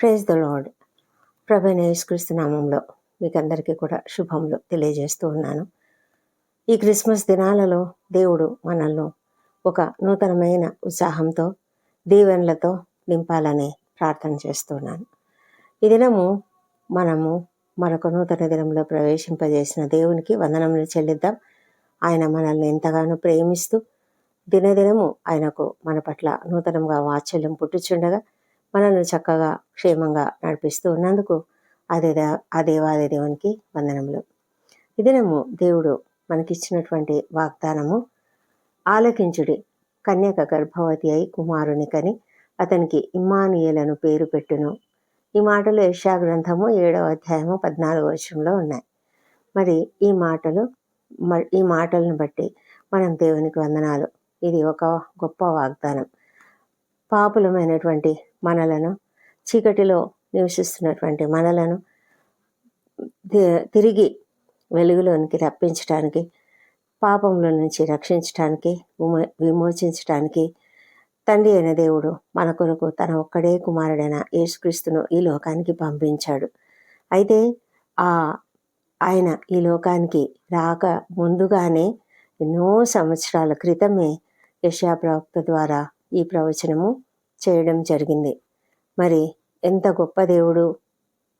Praise the lord ప్రభైన యేసుక్రీస్తు నామంలో మీకు అందరికీ కూడా శుభములు తెలియజేస్తూ ఉన్నాను. ఈ క్రిస్మస్ దినాలలో దేవుడు మనల్ని ఒక నూతనమైన ఉత్సాహంతో దీవెనలతో నింపాలని ప్రార్థన చేస్తున్నాను. ఈ దినము మనము మరొక నూతన దినంలో ప్రవేశింపజేసిన దేవునికి వందనములు చెల్లిద్దాం. ఆయన మనల్ని ఎంతగానో ప్రేమిస్తూ దినదినము ఆయనకు మన పట్ల నూతనంగా వాత్సల్యం పుట్టుచుండగా మనల్ని చక్కగా క్షేమంగా నడిపిస్తూ ఉన్నందుకు అదే ఆ దేవాది దేవునికి వందనములు. ఈ దినము దేవుడు మనకిచ్చినటువంటి వాగ్దానము ఆలకించుడి కన్యక గర్భవతి అయి కుమారుని కని అతనికి ఇమ్మానియేలను పేరు పెట్టును. ఈ మాటలు యశా గ్రంథము ఏడవ అధ్యాయము పద్నాలుగు వచనంలో ఉన్నాయి. మరి ఈ మాటలు మ- ఈ మాటలను బట్టి మనం దేవునికి వందనాలు. ఇది ఒక గొప్ప వాగ్దానం. పాపులమైనటువంటి మనలను చీకటిలో నివసిస్తున్నటువంటి మనలను తిరిగి వెలుగులోనికి రప్పించడానికి పాపంలో నుంచి రక్షించటానికి విమో- తండ్రి అయిన దేవుడు మన కొరకు తన ఒక్కడే కుమారుడైన యేసుక్రీస్తును ఈ లోకానికి పంపించాడు. అయితే ఆ ఆయన ఈ లోకానికి రాక ముందుగానే ఎన్నో సంవత్సరాల క్రితమే యశాప్రవక్త ద్వారా ఈ ప్రవచనము చేయడం జరిగింది. మరి ఎంత గొప్ప దేవుడు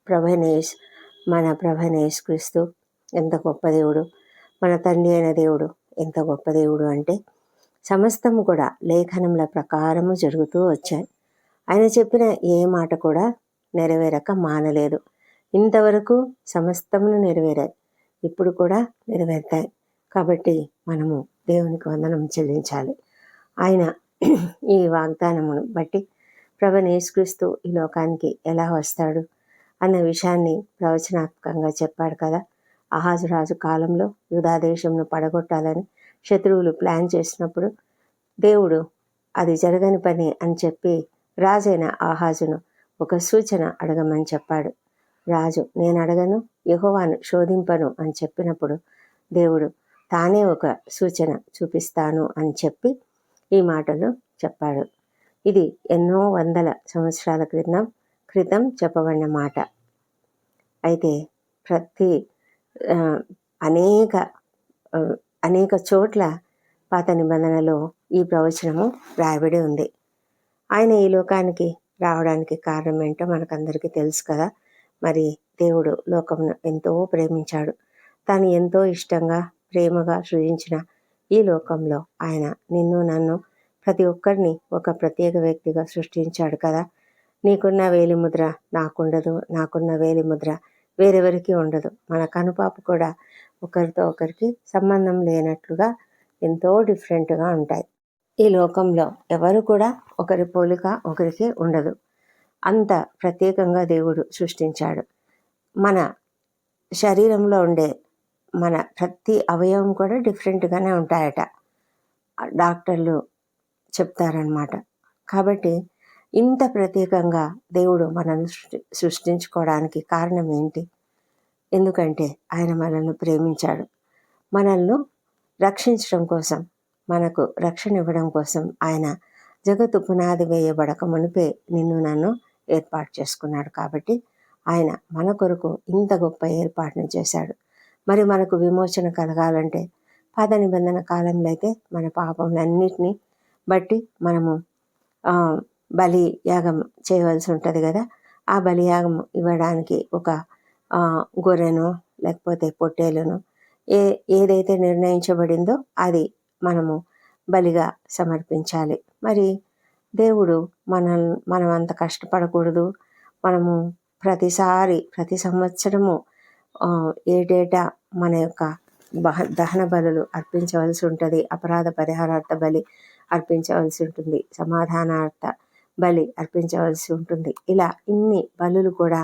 ప్రభనేష్ మన ప్రభనేష్ క్రీస్తు ఎంత గొప్ప దేవుడు మన తండ్రి అయిన దేవుడు ఎంత గొప్ప దేవుడు అంటే సమస్తము కూడా లేఖనముల ప్రకారము జరుగుతూ వచ్చాయి. ఆయన చెప్పిన ఏ మాట కూడా నెరవేరక మానలేదు. ఇంతవరకు సమస్తమును నెరవేరాయి. ఇప్పుడు కూడా నెరవేరుతాయి. కాబట్టి మనము దేవునికి వందనం చెల్లించాలి. ఆయన ఈ వాగ్దానమును బట్టి ప్రభు యేసుక్రీస్తు ఈ లోకానికి ఎలా వస్తాడు అన్న విషయాన్ని ప్రవచనాత్మకంగా చెప్పాడు కదా. అహాజురాజు కాలంలో యూదాదేశంను పడగొట్టాలని శత్రువులు ప్లాన్ చేసినప్పుడు దేవుడు అది జరగని పని అని చెప్పి రాజైన ఆహాజును ఒక సూచన అడగమని చెప్పాడు. రాజు నేను అడగను యహోవాను శోధింపను అని చెప్పినప్పుడు దేవుడు తానే ఒక సూచన చూపిస్తాను అని చెప్పి ఈ మాటలు చెప్పాడు. ఇది ఎన్నో వందల సంవత్సరాల క్రితం క్రితం చెప్పబడిన మాట. అయితే ప్రతి అనేక అనేక చోట్ల పాత నిబంధనలో ఈ ప్రవచనము రాయబడి ఉంది. ఆయన ఈ లోకానికి రావడానికి కారణం ఏంటో మనకందరికీ తెలుసు కదా. మరి దేవుడు లోకమును ఎంతో ప్రేమించాడు. తాను ఎంతో ఇష్టంగా ప్రేమగా సృజించిన ఈ లోకంలో ఆయన నిన్ను నన్ను ప్రతి ఒక్కరిని ఒక ప్రత్యేక వ్యక్తిగా సృష్టించాడు కదా. నీకున్న వేలిముద్ర నాకుండదు నాకున్న వేలి ముద్ర వేరెవరికి ఉండదు. మన కనుపాపు కూడా ఒకరితో ఒకరికి సంబంధం లేనట్లుగా ఎంతో డిఫరెంట్గా ఉంటాయి. ఈ లోకంలో ఎవరు కూడా ఒకరి పోలిక ఒకరికి ఉండదు. అంత ప్రత్యేకంగా దేవుడు సృష్టించాడు. మన శరీరంలో ఉండే మన ప్రతి అవయవం కూడా డిఫరెంట్గానే ఉంటాయట. డాక్టర్లు చెప్తారనమాట కాబట్టి ఇంత ప్రత్యేకంగా దేవుడు మనల్ని సృష్టించుకోవడానికి కారణం ఏంటి? ఎందుకంటే ఆయన మనల్ని ప్రేమించాడు. మనల్ని రక్షించడం కోసం మనకు రక్షణ ఇవ్వడం కోసం ఆయన జగత్తు పునాది వేయబడక మునిపే నిన్ను నన్ను ఏర్పాటు చేసుకున్నాడు కాబట్టి ఆయన మన కొరకు ఇంత గొప్ప ఏర్పాటును చేశాడు. మరి మనకు విమోచన కలగాలంటే పాత నిబంధన కాలంలో అయితే మన పాపములన్నిటినీ బట్టి మనము బలి యాగం చేయవలసి ఉంటుంది కదా. ఆ బలియాగం ఇవ్వడానికి ఒక గొర్రెను లేకపోతే పొట్టేలును ఏ ఏదైతే నిర్ణయించబడిందో అది మనము బలిగా సమర్పించాలి. మరి దేవుడు మన మనం అంత కష్టపడకూడదు. మనము ప్రతిసారి ప్రతి సంవత్సరము ఆ, ఏటేటా మన యొక్క బహ దహన బలులు అర్పించవలసి ఉంటుంది. అపరాధ పరిహారార్థ బలి అర్పించవలసి ఉంటుంది. సమాధానార్థ బలి అర్పించవలసి ఉంటుంది. ఇలా ఇన్ని బలులు కూడా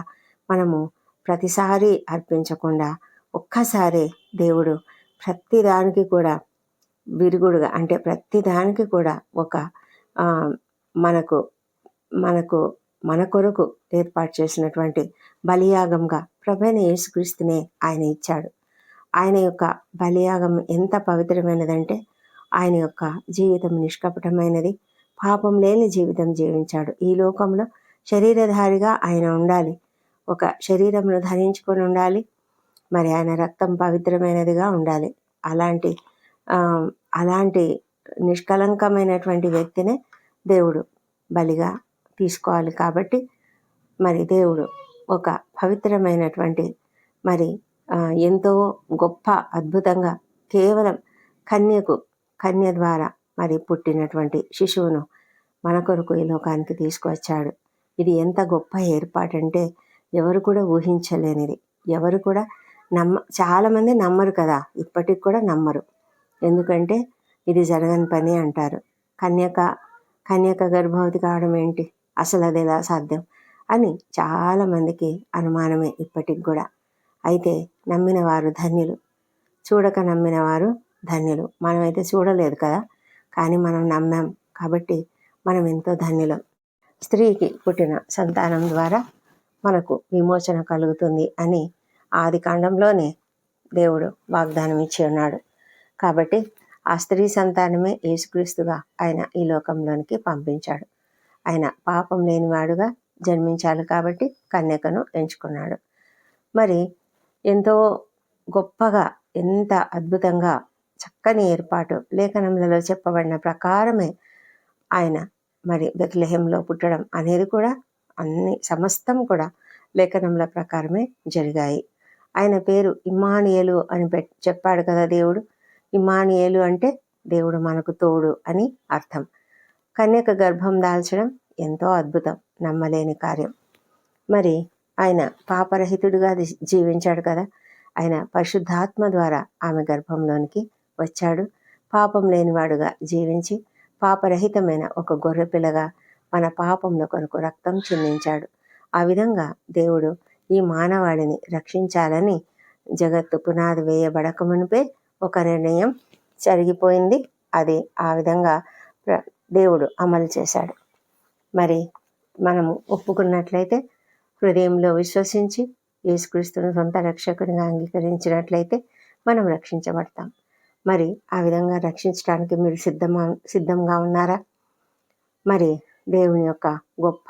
మనము ప్రతిసారి అర్పించకుండా ఒక్కసారే దేవుడు ప్రతిదానికి కూడా విరుగుడుగా అంటే ప్రతిదానికి కూడా ఒక మనకు మనకు మన కొరకు ఏర్పాటు చేసినటువంటి బలియాగంగా ప్రభైన యేసుక్రీస్తునే ఆయన ఇచ్చాడు. ఆయన యొక్క బలియాగం ఎంత పవిత్రమైనదంటే ఆయన యొక్క జీవితం నిష్కపటమైనది. పాపం లేని జీవితం జీవించాడు. ఈ లోకంలో శరీరధారిగా ఆయన ఉండాలి. ఒక శరీరమును ధరించుకొని ఉండాలి. మరి ఆయన రక్తం పవిత్రమైనదిగా ఉండాలి. అలాంటి అలాంటి నిష్కలంకమైనటువంటి వ్యక్తినే దేవుడు బలిగా తీసుకోవాలి కాబట్టి మరి దేవుడు ఒక పవిత్రమైనటువంటి మరి ఎంతో గొప్ప అద్భుతంగా కేవలం కన్యకు కన్య ద్వారా మరి పుట్టినటువంటి శిశువును మన కొరకు ఈ లోకానికి తీసుకువచ్చాడు. ఇది ఎంత గొప్ప ఏర్పాటంటే ఎవరు కూడా ఊహించలేనిది. ఎవరు కూడా నమ్మ చాలామంది నమ్మరు కదా ఇప్పటికి కూడా నమ్మరు. ఎందుకంటే ఇది జరగని పని అంటారు. కన్యక కన్యక గర్భవతి కావడం ఏంటి? అసలు అది ఎలా సాధ్యం? అని చాలామందికి అనుమానమే ఇప్పటికి కూడా. అయితే నమ్మిన వారు ధన్యులు. చూడక నమ్మిన వారు ధన్యులు. మనమైతే చూడలేదు కదా? కానీ మనం నమ్మాం కాబట్టి మనం ఎంతో ధన్యులం. స్త్రీకి పుట్టిన సంతానం ద్వారా మనకు విమోచన కలుగుతుంది అని ఆది కాండంలోనే దేవుడు వాగ్దానం ఇచ్చి ఉన్నాడు. కాబట్టి ఆ స్త్రీ సంతానమే యేసుక్రీస్తుగా ఆయన ఈ లోకంలోనికి పంపించాడు. ఆయన పాపం లేనివాడుగా జన్మించాలి కాబట్టి కన్యకను ఎంచుకున్నాడు. మరి ఎంతో గొప్పగా ఎంత అద్భుతంగా చక్కని ఏర్పాటు లేఖనములలో చెప్పబడిన ప్రకారమే ఆయన మరి బెత్లెహంలో పుట్టడం అనేది కూడా అన్ని సమస్తం కూడా లేఖనముల ప్రకారమే జరిగాయి. ఆయన పేరు ఇమానియలు అని పె చెప్పాడు కదా దేవుడు. ఇమానియలు అంటే దేవుడు మనకు తోడు అని అర్థం. కన్యక గర్భం దాల్చడం ఎంతో అద్భుతం నమ్మలేని కార్యం. మరి ఆయన పాపరహితుడిగా జీవించాడు కదా. ఆయన పరిశుద్ధాత్మ ద్వారా ఆమె గర్భంలోనికి వచ్చాడు. పాపం లేనివాడుగా జీవించి పాపరహితమైన ఒక గొర్రెపిల్లగా మన పాపముల కొరకు రక్తం చిందించాడు. ఆ విధంగా దేవుడు ఈ మానవాళిని రక్షించాలని జగత్తు పునాది వేయబడక మునిపే ఒక నిర్ణయం జరిగిపోయింది. అది ఆ విధంగా దేవుడు అమలు చేశాడు. మరి మనము ఒప్పుకున్నట్లయితే హృదయంలో విశ్వసించి యేసుక్రీస్తును సొంత రక్షకునిగా అంగీకరించినట్లయితే మనం రక్షించబడతాం. మరి ఆ విధంగా రక్షించడానికి మీరు సిద్ధమా సిద్ధంగా ఉన్నారా? మరి దేవుని యొక్క గొప్ప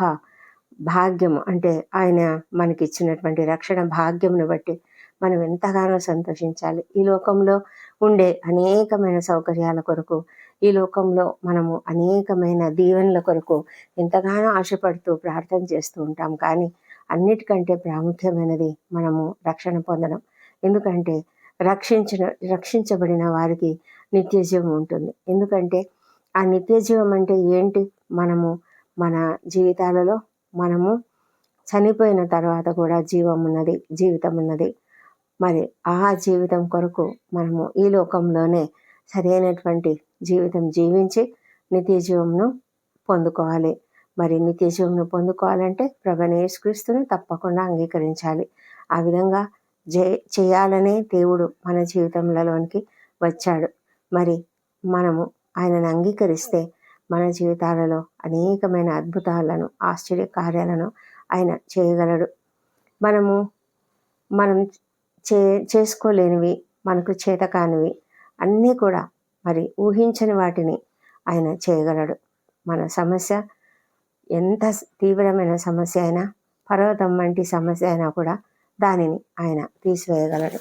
భాగ్యం అంటే ఆయన మనకి ఇచ్చినటువంటి రక్షణ భాగ్యంను బట్టి మనం ఎంతగానో సంతోషించాలి. ఈ లోకంలో ఉండే అనేకమైన సౌకర్యాల కొరకు ఈ లోకంలో మనము అనేకమైన దీవెనల కొరకు ఎంతగానో ఆశపడుతూ ప్రార్థన చేస్తూ ఉంటాం. కానీ అన్నిటికంటే ప్రాముఖ్యమైనది మనము రక్షణ పొందడం. ఎందుకంటే రక్షించిన రక్షించబడిన వారికి నిత్యజీవం ఉంటుంది. ఎందుకంటే ఆ నిత్యజీవం అంటే ఏంటి? మనము మన జీవితాలలో మనము చనిపోయిన తర్వాత కూడా జీవం ఉన్నది జీవితం ఉన్నది. మరి ఆ జీవితం కొరకు మనము ఈ లోకంలోనే సరైనటువంటి జీవితం జీవించి నిత్య జీవంను పొందుకోవాలి. మరి నిత్య జీవంను పొందుకోవాలంటే ప్రభు తప్పకుండా అంగీకరించాలి. ఆ విధంగా జే చేయాలనే దేవుడు మన జీవితంలోనికి వచ్చాడు. మరి మనము ఆయనను అంగీకరిస్తే మన జీవితాలలో అనేకమైన అద్భుతాలను ఆశ్చర్య కార్యాలను ఆయన చేయగలడు. మనము మనం చే చేసుకోలేనివి మనకు చేత కానివి అన్నీ కూడా మరి ఊహించని వాటిని ఆయన చేయగలడు. మన సమస్య ఎంత తీవ్రమైన సమస్య అయినా పర్వతం వంటి సమస్య అయినా కూడా దానిని ఆయన తీసివేయగలడు.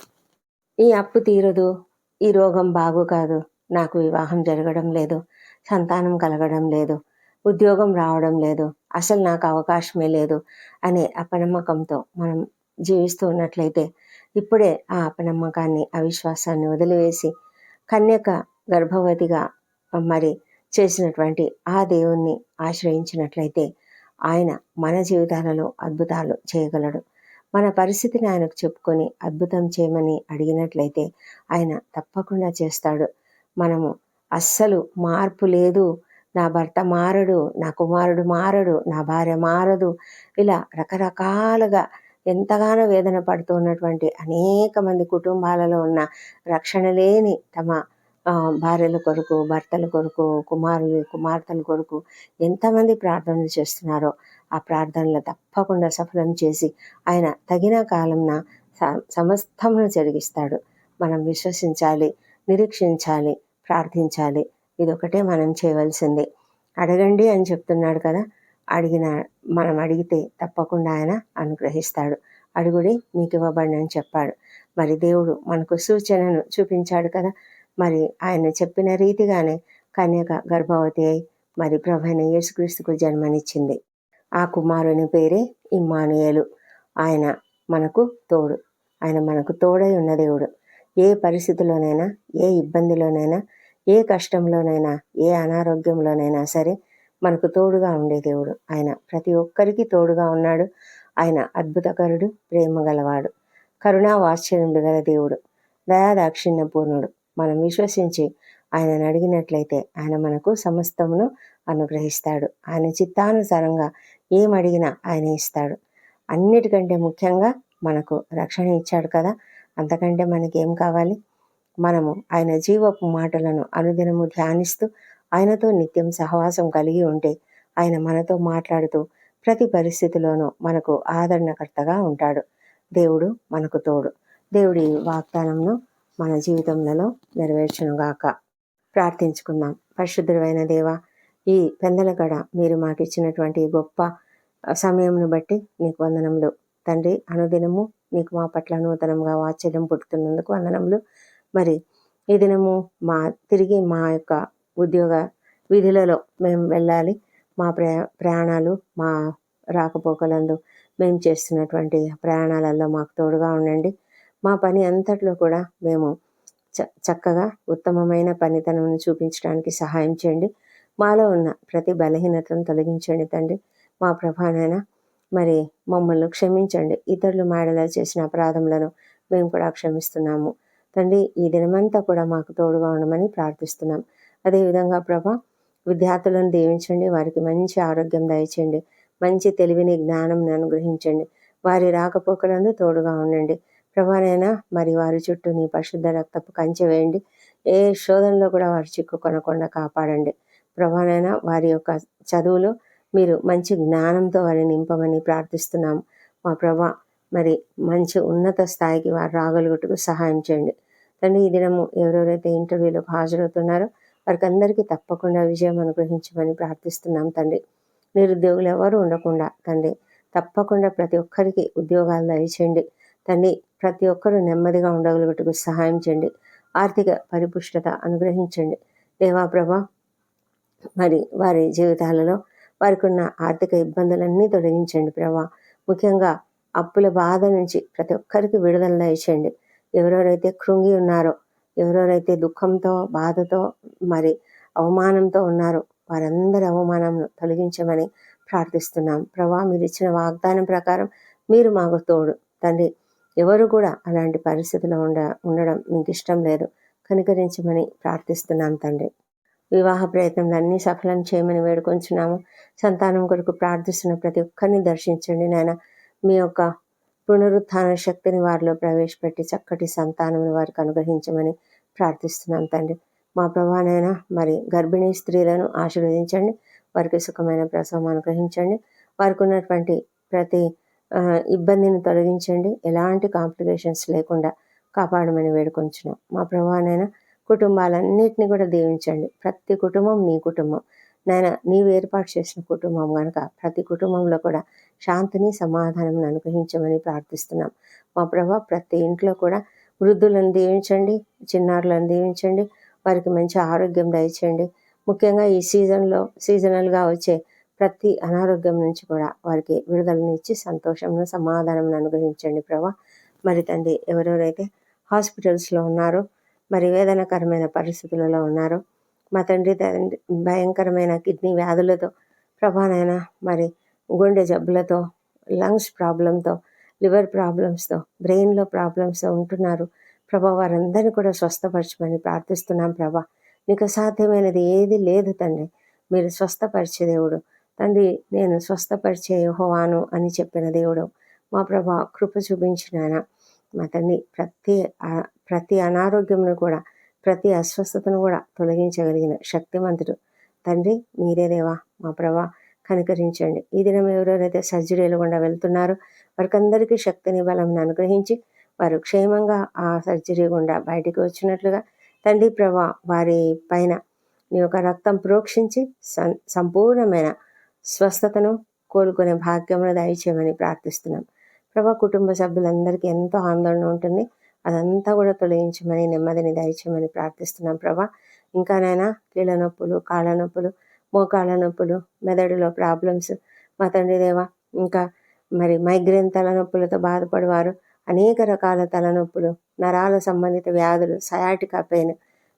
ఈ అప్పు తీరదు ఈ రోగం బాగు కాదు నాకు వివాహం జరగడం లేదు సంతానం కలగడం లేదు ఉద్యోగం రావడం లేదు అసలు నాకు అవకాశమే లేదు అనే అపనమ్మకంతో మనం జీవిస్తూ ఉన్నట్లయితే ఇప్పుడే ఆ అపనమ్మకాన్ని అవిశ్వాసాన్ని వదిలివేసి కన్యక గర్భవతిగా మరి చేసినటువంటి ఆ దేవుణ్ణి ఆశ్రయించినట్లయితే ఆయన మన జీవితాలలో అద్భుతాలు చేయగలడు. మన పరిస్థితిని ఆయనకు చెప్పుకొని అద్భుతం చేయమని అడిగినట్లయితే ఆయన తప్పకుండా చేస్తాడు. మనము అస్సలు మార్పు లేదు. నా భర్త మారడు నా కుమారుడు మారడు నా భార్య మారదు. ఇలా రకరకాలుగా ఎంతగానో వేదన పడుతున్నటువంటి అనేక మంది కుటుంబాలలో ఉన్న రక్షణ లేని తమ భార్యల కొరకు భర్తల కొరకు కుమారులు కుమార్తెల కొరకు ఎంతమంది ప్రార్థనలు చేస్తున్నారో ఆ ప్రార్థనలు తప్పకుండా సఫలం చేసి ఆయన తగిన కాలంన స- సమస్తమును జరిగిస్తాడు. మనం విశ్వసించాలి నిరీక్షించాలి ప్రార్థించాలి. ఇదొకటే మనం చేయవలసింది. అడగండి అని చెప్తున్నాడు కదా? అడిగిన మనం అడిగితే తప్పకుండా ఆయన అనుగ్రహిస్తాడు. అడుగుడి మీకు ఇవ్వబడినని చెప్పాడు. మరి దేవుడు మనకు సూచనను చూపించాడు కదా? మరి ఆయన చెప్పిన రీతిగానే కన్యక గర్భవతి అయి మరి ప్రభైన యేసుక్రీస్తుకు జన్మనిచ్చింది. ఆ కుమారుని పేరే ఇమ్మానుయేలు. ఆయన మనకు తోడు. ఆయన మనకు తోడై ఉన్న దేవుడు. ఏ పరిస్థితిలోనైనా ఏ ఇబ్బందిలోనైనా ఏ కష్టంలోనైనా ఏ అనారోగ్యంలోనైనా సరే మనకు తోడుగా ఉండే దేవుడు. ఆయన ప్రతి ఒక్కరికి తోడుగా ఉన్నాడు. ఆయన అద్భుతకరుడు ప్రేమ గలవాడు. కరుణా వాత్సల్యములు గల దేవుడు. దయాదాక్షిణ్య పూర్ణుడు మనం విశ్వసించి ఆయనను అడిగినట్లయితే ఆయన మనకు సమస్తమును అనుగ్రహిస్తాడు. ఆయన చిత్తానుసారంగా ఏం అడిగినా ఆయన ఇస్తాడు. అన్నిటికంటే ముఖ్యంగా మనకు రక్షణ ఇచ్చాడు కదా అంతకంటే మనకి ఏం కావాలి? మనము ఆయన జీవపు మాటలను అనుదినము ధ్యానిస్తూ ఆయనతో నిత్యం సహవాసం కలిగి ఉంటే ఆయన మనతో మాట్లాడుతూ ప్రతి పరిస్థితిలోనూ మనకు ఆదరణకర్తగా ఉంటాడు. దేవుడు మనకు తోడు. దేవుడి వాగ్దానంను మన జీవితంలో నెరవేర్చునుగాక. ప్రార్థించుకుందాం. పరిశుద్ధుడైన దేవ ఈ పెందలగడ మీరు మాకు ఇచ్చినటువంటి గొప్ప సమయంను బట్టి నీకు వందనములు. తండ్రి అనుదినము నీకు మా పట్ల నూతనంగా వాత్సల్యం పుట్టుతున్నందుకు వందనములు. మరి ఈ దినము మా తిరిగి మా యొక్క ఉద్యోగ విధులలో మేము వెళ్ళాలి. మా ప్రయా ప్రయాణాలు మా రాకపోకలందు మేము చేస్తున్నటువంటి ప్రయాణాలలో మాకు తోడుగా ఉండండి. మా పని అంతట్లో కూడా మేము చ చక్కగా ఉత్తమమైన పనితనం చూపించడానికి సహాయం చేయండి. మాలో ఉన్న ప్రతి బలహీనతను తొలగించండి తండ్రి. మా ప్రభానైన మరి మమ్మల్ని క్షమించండి. ఇతరులు మాడలా చేసిన అపరాధములను మేము కూడా క్షమిస్తున్నాము. తండ్రి ఈ దినమంతా కూడా మాకు తోడుగా ఉండమని ప్రార్థిస్తున్నాం. అదేవిధంగా ప్రభా విద్యార్థులను దీవించండి. వారికి మంచి ఆరోగ్యం దయచేయండి. మంచి తెలివిని జ్ఞానం అనుగ్రహించండి. వారి రాకపోకలందు తోడుగా ఉండండి. ప్రభానైనా మరి వారి చుట్టూ నీ పరిశుద్ధ రక్తపు కంచె వేయండి. ఏ శోధనలో కూడా వారు చిక్కుకొనకుండా కాపాడండి. ప్రభానైనా వారి యొక్క చదువులో మీరు మంచి జ్ఞానంతో వారిని నింపమని ప్రార్థిస్తున్నాము. మా ప్రభా మరి మంచి ఉన్నత స్థాయికి వారు రాగలుగుటకు సహాయం చేయండి. తండ్రి ఈ దినము ఎవరెవరైతే ఇంటర్వ్యూలకు హాజరవుతున్నారో వారికి అందరికీ తప్పకుండా విజయం అనుగ్రహించమని ప్రార్థిస్తున్నాం తండ్రి. నిరుద్యోగులు ఎవరు ఉండకుండా తండ్రి తప్పకుండా ప్రతి ఒక్కరికి ఉద్యోగాలు దయచేయండి. తండ్రి ప్రతి ఒక్కరూ నెమ్మదిగా ఉండగలుగుటకు సహాయం చేయండి. ఆర్థిక పరిపుష్టత అనుగ్రహించండి. దేవాప్రభ మరి వారి జీవితాలలో వారికి ఉన్న ఆర్థిక ఇబ్బందులన్నీ తొలగించండి ప్రభా. ముఖ్యంగా అప్పుల బాధ నుంచి ప్రతి ఒక్కరికి విడుదల ఇచ్చండి ఎవరెవరైతే కృంగి ఉన్నారో ఎవరెవరైతే దుఃఖంతో బాధతో మరి అవమానంతో ఉన్నారో వారందరి అవమానంను తొలగించమని ప్రార్థిస్తున్నాం. ప్రభా మీరు ఇచ్చిన వాగ్దానం ప్రకారం మీరు మాకు తోడు. తండ్రి ఎవరు కూడా అలాంటి పరిస్థితిలో ఉండ ఉండడం మీకు ఇష్టం లేదు. కనికరించమని ప్రార్థిస్తున్నాం తండ్రి. వివాహ ప్రయత్నంలో అన్ని సఫలం చేయమని వేడుకొంచున్నాము. సంతానం కొరకు ప్రార్థిస్తున్న ప్రతి ఒక్కరిని దర్శించండి నాయన. మీ యొక్క పునరుత్థాన శక్తిని వారిలో ప్రవేశపెట్టి చక్కటి సంతానం వారికి అనుగ్రహించమని ప్రార్థిస్తున్నాం తండ్రి. మా ప్రభానైనా మరి గర్భిణీ స్త్రీలను ఆశీర్వదించండి. వారికి సుఖమైన ప్రసవం అనుగ్రహించండి. వారికి ఉన్నటువంటి ప్రతి ఇబ్బందిని తొలగించండి. ఎలాంటి కాంప్లికేషన్స్ లేకుండా కాపాడమని వేడుకొంచున్నాం. మా ప్రభానైనా కుటుంబాలన్నింటినీ కూడా దీవించండి. ప్రతి కుటుంబం నీ కుటుంబం. నాయన నీవు ఏర్పాటు చేసిన కుటుంబం కనుక ప్రతి కుటుంబంలో కూడా శాంతిని సమాధానం అనుగ్రహించమని ప్రార్థిస్తున్నాం. మా ప్రభా ప్రతి ఇంట్లో కూడా వృద్ధులను దీవించండి చిన్నారులను దీవించండి వారికి మంచి ఆరోగ్యం దయచేయండి. ముఖ్యంగా ఈ సీజన్లో సీజనల్గా వచ్చే ప్రతి అనారోగ్యం నుంచి కూడా వారికి విడుదలనిచ్చి సంతోషంను సమాధానం అనుగ్రహించండి ప్రభా. మరి తండ్రి ఎవరెవరైతే హాస్పిటల్స్లో ఉన్నారో మరి వేదనకరమైన పరిస్థితులలో ఉన్నారో మా తండ్రి తండ్రి భయంకరమైన కిడ్నీ వ్యాధులతో ప్రభానైనా మరి గుండె జబ్బులతో లంగ్స్ ప్రాబ్లంతో లివర్ ప్రాబ్లమ్స్తో బ్రెయిన్లో ప్రాబ్లమ్స్తో ఉంటున్నారు. ప్రభా వారందరినీ కూడా స్వస్థపరచమని ప్రార్థిస్తున్నాం ప్రభా. నీకు సాధ్యమైనది ఏది లేదు తండ్రి. మీరు స్వస్థపరిచే దేవుడు. తండ్రి నేను స్వస్థపరిచే యోహోవాను అని చెప్పిన దేవుడు మా ప్రభా కృప చూపించిన మా తండ్రి ప్రతి ప్రతి అనారోగ్యమును కూడా ప్రతి అస్వస్థతను కూడా తొలగించగలిగిన శక్తివంతుడు తండ్రి మీరే దేవా మా ప్రభా కనికరించండి. ఈ దినం ఎవరెవరైతే సర్జరీలు గుండా వెళ్తున్నారో వారికందరికీ శక్తిని బలం అనుగ్రహించి వారు క్షేమంగా ఆ సర్జరీ గుండా బయటికి వచ్చినట్లుగా తండ్రి ప్రభా వారి పైన నీ యొక్క రక్తం ప్రోక్షించి సంపూర్ణమైన స్వస్థతను కోలుకునే భాగ్యమును దయచేయమని ప్రార్థిస్తున్నాం. ప్రభా కుటుంబ సభ్యులందరికీ ఎంతో ఆందోళన ఉంటుంది. అదంతా కూడా తొలగించమని నెమ్మదిని దయచేయమని ప్రార్థిస్తున్నాం ప్రభా. ఇంకానైనా కీళ్ళ నొప్పులు కాళ్ళ నొప్పులు మోకాళ్ళ నొప్పులు మెదడులో ప్రాబ్లమ్స్ మా తండ్రి దేవా ఇంకా మరి మైగ్రేన్ తలనొప్పులతో బాధపడేవారు అనేక రకాల తలనొప్పులు నరాల సంబంధిత వ్యాధులు సయాటికా పెయిన్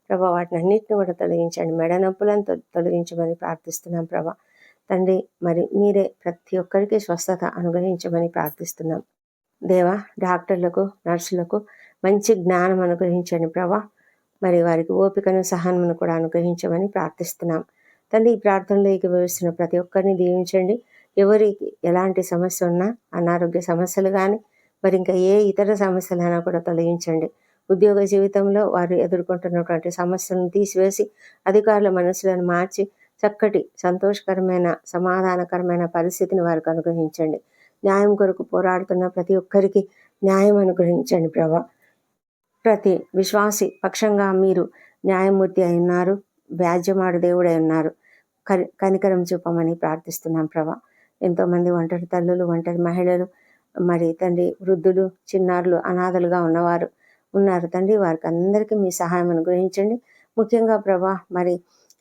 ప్రభా వాటిని అన్నింటిని కూడా తొలగించండి. మెడ నొప్పులను తొలగించమని ప్రార్థిస్తున్నాం ప్రభా. తండ్రి మరి మీరే ప్రతి ఒక్కరికి స్వస్థత అనుగ్రహించమని ప్రార్థిస్తున్నాం. దేవా డాక్టర్లకు నర్సులకు మంచి జ్ఞానం అనుగ్రహించండి ప్రభా. మరి వారికి ఓపికను సహనమును కూడా అనుగ్రహించమని ప్రార్థిస్తున్నాం. తండ్రి ఈ ప్రార్థనలో ఏకీభవిస్తున్న ప్రతి ఒక్కరిని దీవించండి. ఎవరికి ఎలాంటి సమస్య ఉన్నా అనారోగ్య సమస్యలు కానీ మరి ఇంకా ఏ ఇతర సమస్యలైనా కూడా తొలగించండి. ఉద్యోగ జీవితంలో వారు ఎదుర్కొంటున్నటువంటి సమస్యలను తీసివేసి అధికారుల మనసులను మార్చి చక్కటి సంతోషకరమైన సమాధానకరమైన పరిస్థితిని వారికి అనుగ్రహించండి. న్యాయం కొరకు పోరాడుతున్న ప్రతి ఒక్కరికి న్యాయం అనుగ్రహించండి ప్రభా. ప్రతి విశ్వాసి పక్షంగా మీరు న్యాయమూర్తి అయి ఉన్నారు వ్యాజ్యమాడు దేవుడై ఉన్నారు. కనికరం చూపమని ప్రార్థిస్తున్నాం ప్రభా. ఎంతోమంది ఒంటరి తల్లులు ఒంటరి మహిళలు మరి తండ్రి వృద్ధులు చిన్నారులు అనాథలుగా ఉన్నవారు ఉన్నారు. తండ్రి వారికి అందరికీ మీ సహాయం అనుగ్రహించండి. ముఖ్యంగా ప్రభా మరి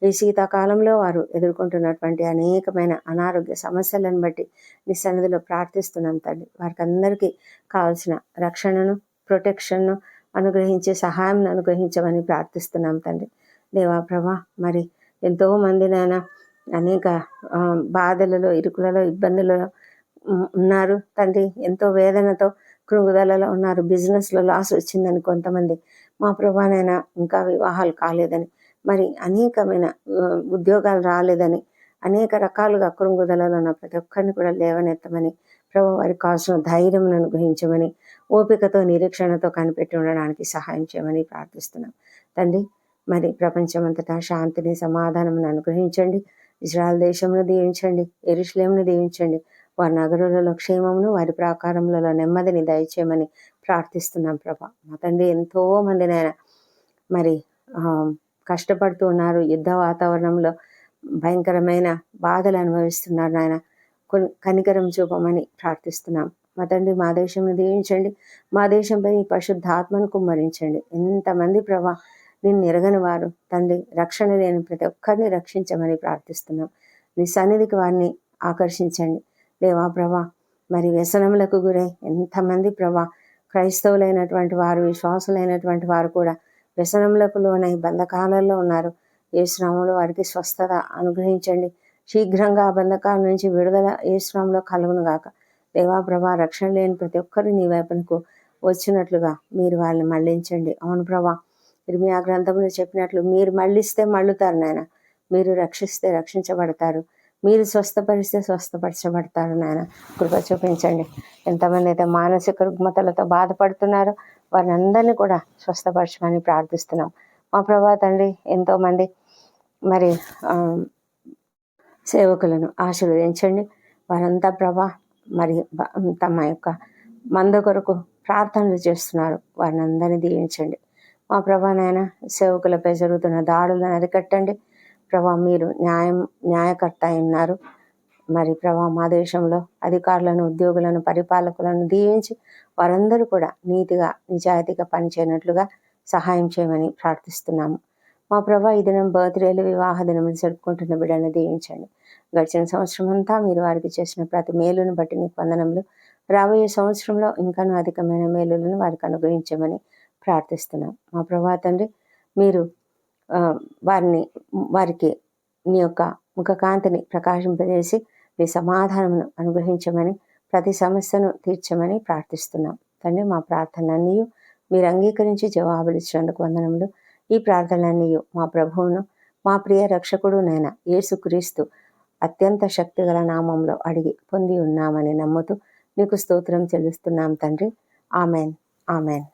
ఈ శీతాకాలంలో వారు ఎదుర్కొంటున్నటువంటి అనేకమైన అనారోగ్య సమస్యలను బట్టి నీ సన్నిధిలో ప్రార్థిస్తున్నాం తండ్రి వారికి అందరికీ కావాల్సిన రక్షణను ప్రొటెక్షన్ను అనుగ్రహించే సహాయం అనుగ్రహించమని ప్రార్థిస్తున్నాం తండ్రి దేవా ప్రభా మరి ఎంతో మందినైనా అనేక బాధలలో ఇరుకులలో ఇబ్బందులలో ఉన్నారు తండ్రి. ఎంతో వేదనతో కృంగుదలలో ఉన్నారు. బిజినెస్లో లాస్ వచ్చిందని కొంతమంది మా ప్రభానైనా ఇంకా వివాహాలు కాలేదని మరి అనేకమైన ఉద్యోగాలు రాలేదని అనేక రకాలుగా కురుంగుదలలో ఉన్న ప్రతి ఒక్కరిని కూడా లేవనెత్తమని ప్రభు వారికి కావాల్సిన ధైర్యం అనుగ్రహించమని ఓపికతో నిరీక్షణతో కనిపెట్టి ఉండడానికి సహాయం చేయమని ప్రార్థిస్తున్నాం. తండ్రి మరి ప్రపంచమంతటా శాంతిని సమాధానం అనుగ్రహించండి. ఇజ్రాయల్ దేశంలో దీవించండి ఎరుశ్లేమును దీవించండి. వారి నగరులలో క్షేమమును వారి ప్రాకారములలో నెమ్మదిని దయచేయమని ప్రార్థిస్తున్నాం ప్రభా. మా తండ్రి ఎంతో మందినైనా మరి కష్టపడుతూ ఉన్నారు యుద్ధ వాతావరణంలో భయంకరమైన బాధలు అనుభవిస్తున్నారు నాయన. కొన్ని కనికరం చూపమని ప్రార్థిస్తున్నాం. మా తండ్రి మా దేశంను దీవించండి. మా దేశంపై పరిశుద్ధాత్మను కుమ్మరించండి. ఎంతమంది ప్రభా నిన్ను ఎరగని వారు తండ్రి రక్షణ లేని ప్రతి ఒక్కరిని రక్షించమని ప్రార్థిస్తున్నాం. నీ సన్నిధికి వారిని ఆకర్షించండి. లేవా ప్రభా మరి వ్యసనములకు గురై ఎంతమంది ప్రభా క్రైస్తవులైనటువంటి వారు విశ్వాసులైనటువంటి వారు కూడా వ్యసనములకు లోనై బంధకాలలో ఉన్నారు. ఏ శ్రమంలో వారికి స్వస్థత అనుగ్రహించండి. శీఘ్రంగా ఆ బంధకాల నుంచి విడుదల ఏ శ్రమంలో కలుగును గాక. దేవా ప్రభా రక్షణ లేని ప్రతి ఒక్కరు నీ వైపునకు వచ్చినట్లుగా మీరు వాళ్ళని మళ్ళించండి అవును ప్రభా ఇర్మియా గ్రంథంలో చెప్పినట్లు మీరు మళ్ళిస్తే మళ్ళుతారు నాయన. మీరు రక్షిస్తే రక్షించబడతారు. మీరు స్వస్థపరిస్తే స్వస్థపరచబడతారు నాయన. కృప చూపించండి. ఎంతమంది అయితే మానసిక రుగ్మతలతో బాధపడుతున్నారో వారిని అందరినీ కూడా స్వస్థపరచమని ప్రార్థిస్తున్నాం. మా ప్రభా తండ్రి ఎంతోమంది మరి సేవకులను ఆశీర్వదించండి. వారంతా ప్రభా మరి తమ యొక్క మంద కొరకు ప్రార్థనలు చేస్తున్నారు. వారిని అందరినీ దీవించండి. మా ప్రభా నాయన సేవకులపై జరుగుతున్న దాడులను అరికట్టండి. ప్రభా మీరు న్యాయం న్యాయకర్త ఉన్నారు మరి ప్రభా మా దేశంలో అధికారులను ఉద్యోగులను పరిపాలకులను దీవించి వారందరూ కూడా నీతిగా నిజాయితీగా పనిచేయనట్లుగా సహాయం చేయమని ప్రార్థిస్తున్నాము. మా ప్రభా ఈ దినం బర్త్డేలు వివాహ దినములు జరుపుకుంటున్న బిడ్డను దీవించండి. గడిచిన సంవత్సరం అంతా మీరు వారికి చేసిన ప్రతి మేలును బట్టి నీకు వందనములు. రాబోయే సంవత్సరంలో ఇంకాను అధికమైన మేలులను వారికి అనుగ్రహించమని ప్రార్థిస్తున్నాం. మా ప్రభా తండ్రి మీరు వారిని వారికి నీ యొక్క ముఖకాంతిని ప్రకాశింపజేసి నీ సమాధానమును అనుగ్రహించమని ప్రతి సమస్యను తీర్చమని ప్రార్థిస్తున్నాం. తండ్రి మా ప్రార్థనలన్నీ మీరు అంగీకరించి జవాబులు ఇచ్చినందుకు వందనములు. ఈ ప్రార్థనలన్నీ మా ప్రభువును మా ప్రియ రక్షకుడు నైనా యేసుక్రీస్తు అత్యంత శక్తిగల నామంలో అడిగి పొంది ఉన్నామని నమ్ముతూ నీకు స్తోత్రం చెల్లిస్తున్నాం తండ్రి. ఆమెన్. ఆమెన్.